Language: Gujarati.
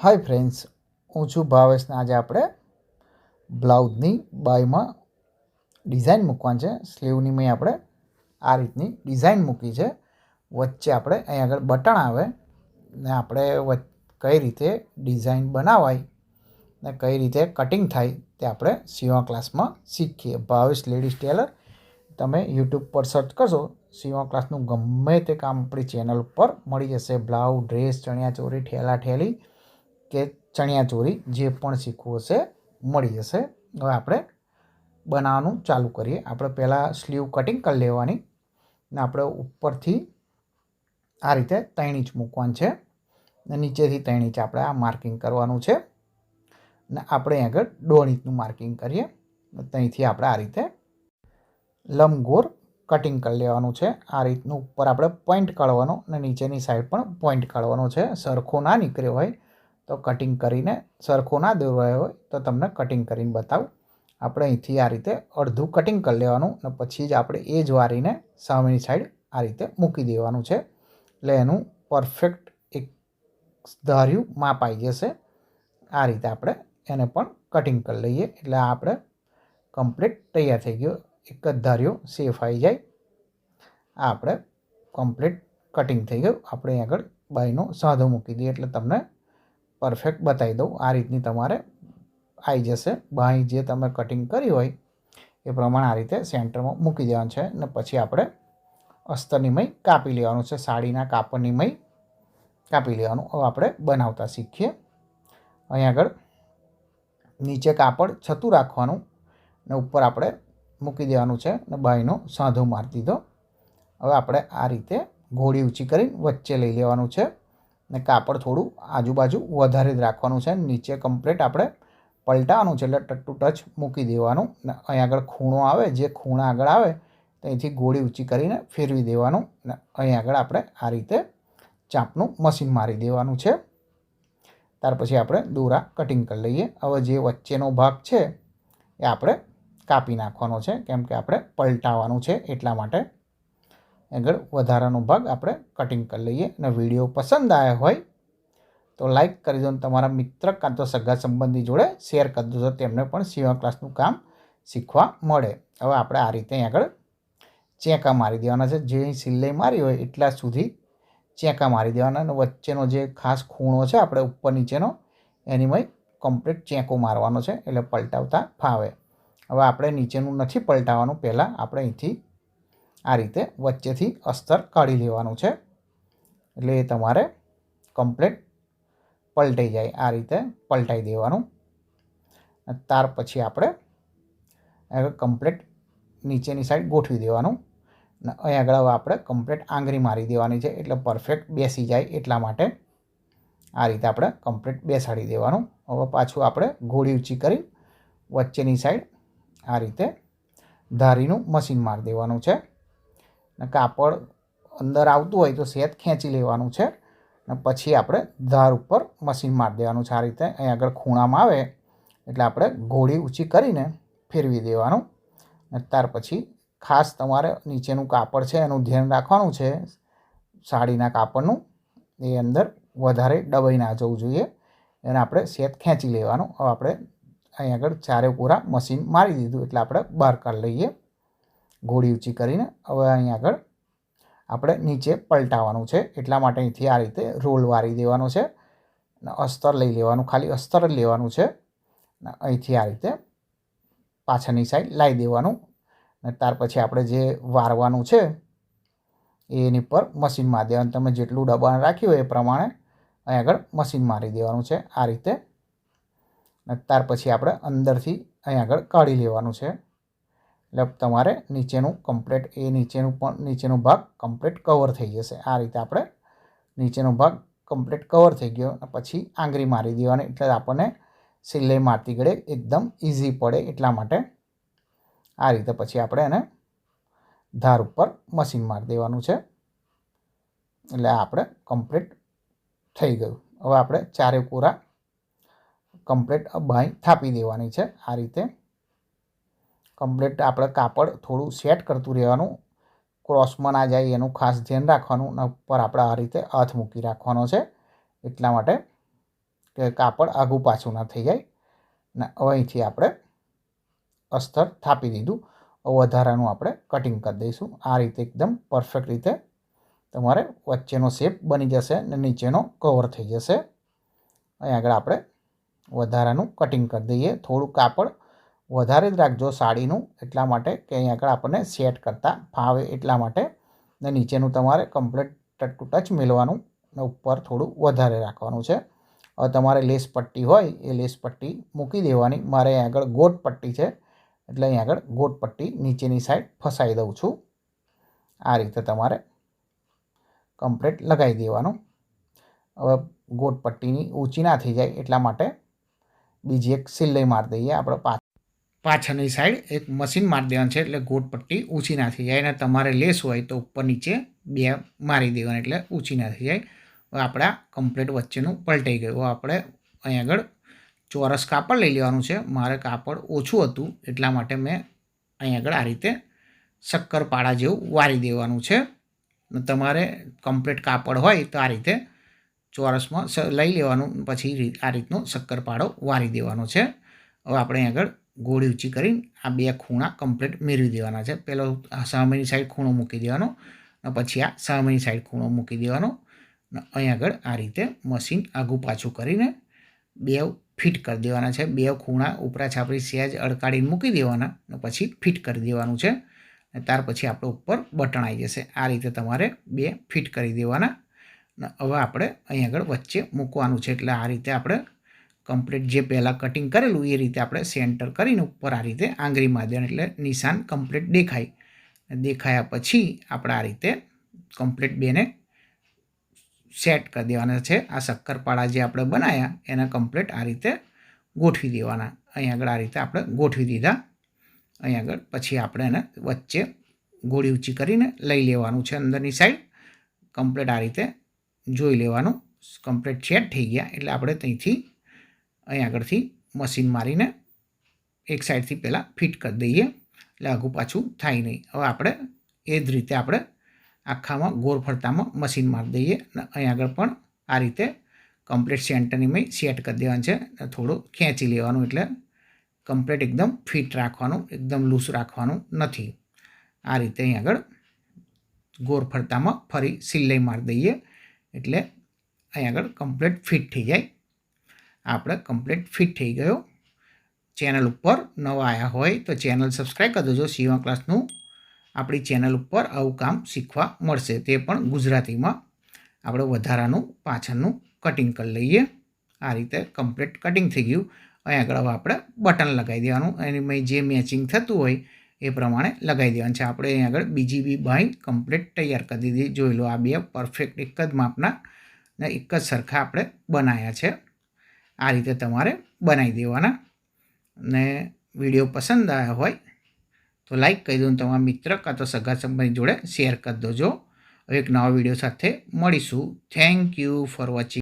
હાય ફ્રેન્ડ્સ, હું છું ભાવેશને આજે આપણે બ્લાઉઝની બાયમાં ડિઝાઇન મૂકવાની છે. સ્લીવની મેં આપણે આ રીતની ડિઝાઇન મૂકી છે. વચ્ચે આપણે અહીં આગળ બટન આવે ને આપણે કઈ રીતે ડિઝાઇન બનાવાય ને કઈ રીતે કટિંગ થાય તે આપણે સીવા ક્લાસમાં શીખીએ. ભાવેશ લેડીઝ ટેલર, તમે યુટ્યુબ પર સર્ચ કરશો, સીવા ક્લાસનું ગમે તે કામ આપણી ચેનલ ઉપર મળી જશે. બ્લાઉઝ, ડ્રેસ, ચણિયાચોળી ઠેલા ઠેલી કે ચણિયાચોરી જે પણ શીખવું હશે, મળી જશે. હવે આપણે બનાવવાનું ચાલુ કરીએ. આપણે પહેલાં સ્લીવ કટિંગ કરી લેવાની ને આપણે ઉપરથી આ રીતે ત્રણ ઇંચ મૂકવાનું છે ને નીચેથી ત્રણ આપણે આ માર્કિંગ કરવાનું છે ને આપણે આગળ દોઢ માર્કિંગ કરીએ ત્યાંથી આપણે આ રીતે લંબગોર કટિંગ કરી લેવાનું છે. આ રીતનું ઉપર આપણે પોઈન્ટ કાઢવાનો અને નીચેની સાઈડ પણ પોઈન્ટ કાઢવાનો છે. સરખો ના નીકળ્યો હોય તો કટિંગ કરીને સરખો ના દોરાયો હોય તો તમને કટિંગ કરીને બતાવું. આપણે અહીંથી આ રીતે અડધું કટિંગ કરી લેવાનું અને પછી જ આપણે એ જ વારીને સામેની સાઈડ આ રીતે મૂકી દેવાનું છે. એટલે એનું પરફેક્ટ એક ધાર્યું માપ આવી જશે. આ રીતે આપણે એને પણ કટિંગ કરી લઈએ. એટલે આપણે કમ્પ્લીટ તૈયાર થઈ ગયો. એક જ ધાર્યો સેફ આવી જાય. આપણે કમ્પ્લીટ કટિંગ થઈ ગયું. આપણે આગળ બાયનો સાધો મૂકી દઈએ એટલે તમને પરફેક્ટ બતાવી દઉં. આ રીતની તમારે આવી જશે. બાંય જે તમે કટિંગ કરી હોય, એ પ્રમાણે આ રીતે સેન્ટરમાં મૂકી દેવાનું છે ને પછી આપણે અસ્તરની મય કાપી લેવાનું છે. સાડીના કાપડની મય કાપી લેવાનું. હવે આપણે બનાવતા શીખીએ. અહીં આગળ નીચે કાપડ છતું રાખવાનું ને ઉપર આપણે મૂકી દેવાનું છે ને બાંયનો સાંધો મારી દીધો. હવે આપણે આ રીતે ઘોડી ઊંચી કરીને વચ્ચે લઈ લેવાનું છે. ને કાપડ થોડું આજુબાજુ વધારે જ રાખવાનું છે. નીચે કમ્પ્લીટ આપણે પલટાવવાનું છે, એટલે ટુ ટચ મૂકી દેવાનું. ને અહીં આગળ ખૂણો આવે, જે ખૂણા આગળ આવે, ત્યાંથી ગોળી ઊંચી કરીને ફેરવી દેવાનું. ને અહીં આગળ આપણે આ રીતે ચાપનું મશીન મારી દેવાનું છે. ત્યાર પછી આપણે દોરા કટિંગ કરી લઈએ. હવે જે વચ્ચેનો ભાગ છે, એ આપણે કાપી નાખવાનો છે. કેમ કે આપણે પલટાવવાનું છે એટલા માટે. આગળ વધારાનો ભાગ આપણે કટિંગ કરી લઈએ. અને વીડિયો પસંદ આવ્યો હોય તો લાઈક કરી દો અને તમારા મિત્ર કાં તો સગા સંબંધી જોડે શેર કરી દો, તો તેમને પણ સીવા ક્લાસનું કામ શીખવા મળે. હવે આપણે આ રીતે આગળ ચેંકા મારી દેવાના છે. જે સિલાઈ મારી હોય એટલા સુધી ચેંકા મારી દેવાના. અને વચ્ચેનો જે ખાસ ખૂણો છે, આપણે ઉપર નીચેનો એનીમાં કમ્પ્લીટ ચેંકો મારવાનો છે, એટલે પલટાવતા ફાવે. હવે આપણે નીચેનું નથી પલટાવવાનું. પહેલાં આપણે અહીંથી આ રીતે વચ્ચેથી અસ્તર કાઢી લેવાનું છે. એટલે એ તમારે કમ્પ્લેટ પલટાઈ જાય, આ રીતે પલટાઈ દેવાનું. ત્યાર પછી આપણે કમ્પ્લેટ નીચેની સાઈડ ગોઠવી દેવાનું. અને અહીં આગળ આપણે કમ્પ્લેટ આંગળી મારી દેવાની છે, એટલે પરફેક્ટ બેસી જાય એટલા માટે આ રીતે આપણે કમ્પ્લેટ બેસાડી દેવાનું. હવે પાછું આપણે ઘોડી ઊંચી કરી વચ્ચેની સાઈડ આ રીતે ધારીનું મશીન મારી દેવાનું છે. ને કાપડ અંદર આવતું હોય તો સેત ખેંચી લેવાનું છે ને પછી આપણે ધાર ઉપર મશીન મારી દેવાનું છે. આ રીતે અહીં આગળ ખૂણામાં આવે એટલે આપણે ઘોડી ઊંચી કરીને ફેરવી દેવાનું ને ત્યાર પછી ખાસ તમારે નીચેનું કાપડ છે એનું ધ્યાન રાખવાનું છે. સાડીના કાપડનું એ અંદર વધારે ડબાઈ ના જવું જોઈએ એને આપણે સેત ખેંચી લેવાનું. હવે આપણે અહીં આગળ ચારે પૂરા મશીન મારી દીધું એટલે આપણે બહાર કાઢી લઈએ. ઘોડી ઊંચી કરીને હવે અહીં આગળ આપણે નીચે પલટાવવાનું છે. એટલા માટે અહીંથી આ રીતે રોલ વારી દેવાનો છે ને અસ્તર લઈ લેવાનું, ખાલી અસ્તર જ લેવાનું છે. ને અહીંથી આ રીતે પાછળની સાઈડ લાવી દેવાનું ને ત્યાર પછી આપણે જે વારવાનું છે એની પર મશીન મારી દેવાનું. તમે જેટલું દબાણ રાખ્યું હોય એ પ્રમાણે અહીં આગળ મશીન મારી દેવાનું છે આ રીતે. ને ત્યાર પછી આપણે અંદરથી અહીં આગળ કાઢી લેવાનું છે. એટલે તમારે નીચેનું કમ્પ્લેટ એ નીચેનું પણ, નીચેનો ભાગ કમ્પ્લીટ કવર થઈ જશે. આ રીતે આપણે નીચેનો ભાગ કમ્પ્લીટ કવર થઈ ગયો પછી આંગળી મારી દેવાની. એટલે આપણને સિલાઈ મારતી ઘડે એકદમ ઇઝી પડે એટલા માટે આ રીતે પછી આપણે એને ધાર ઉપર મશીન મારી દેવાનું છે. એટલે આપણે કમ્પ્લીટ થઈ ગયું. હવે આપણે ચારે પૂરા કમ્પ્લીટ બાંય થાપી દેવાની છે. આ રીતે કમ્પ્લીટ આપણે કાપડ થોડું સેટ કરતું રહેવાનું, ક્રોસમાં ના જાય એનું ખાસ ધ્યાન રાખવાનું અને ઉપર આપણે આ રીતે હાથ મૂકી રાખવાનો છે. એટલા માટે કે કાપડ આઘું પાછું ના થઈ જાય. ને અહીંથી આપણે અસ્તર થાપી દીધું. વધારાનું આપણે કટિંગ કરી દઈશું. આ રીતે એકદમ પરફેક્ટ રીતે તમારે વચ્ચેનો શેપ બની જશે ને નીચેનો કવર થઈ જશે. અહીં આગળ આપણે વધારાનું કટિંગ કરી દઈએ. થોડું કાપડ વધારે જ રાખજો સાડીનું એટલા માટે કે અહીં આગળ આપણને સેટ કરતાં ફાવે એટલા માટે. ને નીચેનું તમારે કમ્પ્લીટ ટચ ટુ ટચ મેળવાનું ને ઉપર થોડું વધારે રાખવાનું છે. હવે તમારે લેસ પટ્ટી હોય એ લેસ પટ્ટી મૂકી દેવાની. મારે અહીં આગળ ગોટ પટ્ટી છે એટલે અહીં આગળ ગોટ પટ્ટી નીચેની સાઈડ ફસાઈ દઉં છું. આ રીતે તમારે કમ્પ્લીટ લગાવી દેવાનું. હવે ગોટ પટ્ટીની ઊંચી ના થઈ જાય એટલા માટે બીજી એક સિલાઈ મારી દઈએ આપણે પા પાછળની સાઈડ એક મશીન મારી દેવાનું છે એટલે ગોટ પટ્ટી ઊંચી ના થઈ જાય. અને તમારે લેસ હોય તો ઉપર નીચે બે મારી દેવાની એટલે ઊંચી ના થઈ જાય. આપણા કમ્પ્લેટ વચ્ચેનું પલટાઈ ગયું. આપણે અહીં આગળ ચોરસ કાપડ લઈ લેવાનું છે. મારે કાપડ ઓછું હતું એટલા માટે મેં અહીં આગળ આ રીતે શક્કરપાળા જેવું વારી દેવાનું છે. તમારે કમ્પ્લેટ કાપડ હોય તો આ રીતે ચોરસમાં લઈ લેવાનું, પછી આ રીતનો શક્કરપાળો વારી દેવાનો છે. હવે આપણે આગળ ગોળી ઊંચી કરીને આ બે ખૂણા કમ્પ્લીટ મેળવી દેવાના છે. પહેલો સામેની સાઈડ ખૂણો મૂકી દેવાનો અને પછી આ સામેની સાઈડ ખૂણો મૂકી દેવાનો અને અહીં આગળ આ રીતે મશીન આગું પાછું કરીને બે ફિટ કરી દેવાના છે. બે ખૂણા ઉપરા છાપરી સહેજ અડકાડીને મૂકી દેવાના અને પછી ફિટ કરી દેવાનું છે અને ત્યાર પછી આપણે ઉપર બટન આવી જશે. આ રીતે તમારે બે ફિટ કરી દેવાના અને હવે આપણે અહીં આગળ વચ્ચે મૂકવાનું છે. એટલે આ રીતે આપણે કમ્પ્લીટ જે પહેલાં કટિંગ કરેલું એ રીતે આપણે સેન્ટર કરીને ઉપર આ રીતે આંગળી માધ્યમ એટલે નિશાન કમ્પ્લીટ દેખાય. દેખાયા પછી આપણે આ રીતે કમ્પ્લીટ બેને સેટ કરી દેવાના છે. આ શક્કરપાળા જે આપણે બનાવ્યા એને કમ્પ્લીટ આ રીતે ગોઠવી દેવાના. અહીં આગળ આ રીતે આપણે ગોઠવી દીધા. અહીં આગળ પછી આપણે એને વચ્ચે ગોળી ઊંચી કરીને લઈ લેવાનું છે અંદરની સાઈડ કમ્પ્લીટ આ રીતે જોઈ લેવાનું. કમ્પ્લીટ સેટ થઈ ગયા. એટલે આપણે ત્યાંથી અહીં આગળથી મશીન મારીને એક સાઈડથી પહેલાં ફિટ કરી દઈએ. એટલે આઘું પાછું થાય નહીં. હવે આપણે એ જ રીતે આપણે આખામાં ગોળ ફરતામાં મશીન મારી દઈએ અને અહીં આગળ પણ આ રીતે કમ્પ્લીટ સેન્ટરની મેં સેટ કરી દેવાનું છે. થોડું ખેંચી લેવાનું એટલે કમ્પ્લીટ એકદમ ફિટ રાખવાનું, એકદમ લૂઝ રાખવાનું નથી. આ રીતે અહીં આગળ ગોળ ફરતામાં ફરી સિલાઈ મારી દઈએ. એટલે અહીં આગળ કમ્પ્લીટ ફિટ થઈ જાય. આપણે કમ્પ્લીટ ફિટ થઈ ગયો. ચેનલ ઉપર નવા આવ્યા હોય તો ચેનલ સબસ્ક્રાઈબ કરી દેજો. સીવા ક્લાસનું આપણી ચેનલ ઉપર આવું કામ શીખવા મળશે. તે પણ ગુજરાતીમાં આપણે વધારાનું પાછળનું કટિંગ કરી લઈએ. આ રીતે કમ્પ્લીટ કટિંગ થઈ ગયું. અહીં આગળ હવે આપણે બટન લગાવી દેવાનું. એની જે મેચિંગ થતું હોય એ પ્રમાણે લગાવી દેવાનું છે. આપણે અહીં આગળ બીજી બી બાઈ કમ્પ્લીટ તૈયાર કરી દીધી. જોઈ લો આ બે પરફેક્ટ એક જ માપના ને એક જ સરખા આપણે બનાવ્યા છે. આ રીતે તમારે બનાવી દેવાના. ને વીડિયો પસંદ આવ્યા હોય તો લાઈક કરી દો તમારા મિત્ર કાં તો સગા સંબંધી જોડે શેર કરી દોજો. હવે એક નવા વીડિયો સાથે મળીશું. Thank you for watching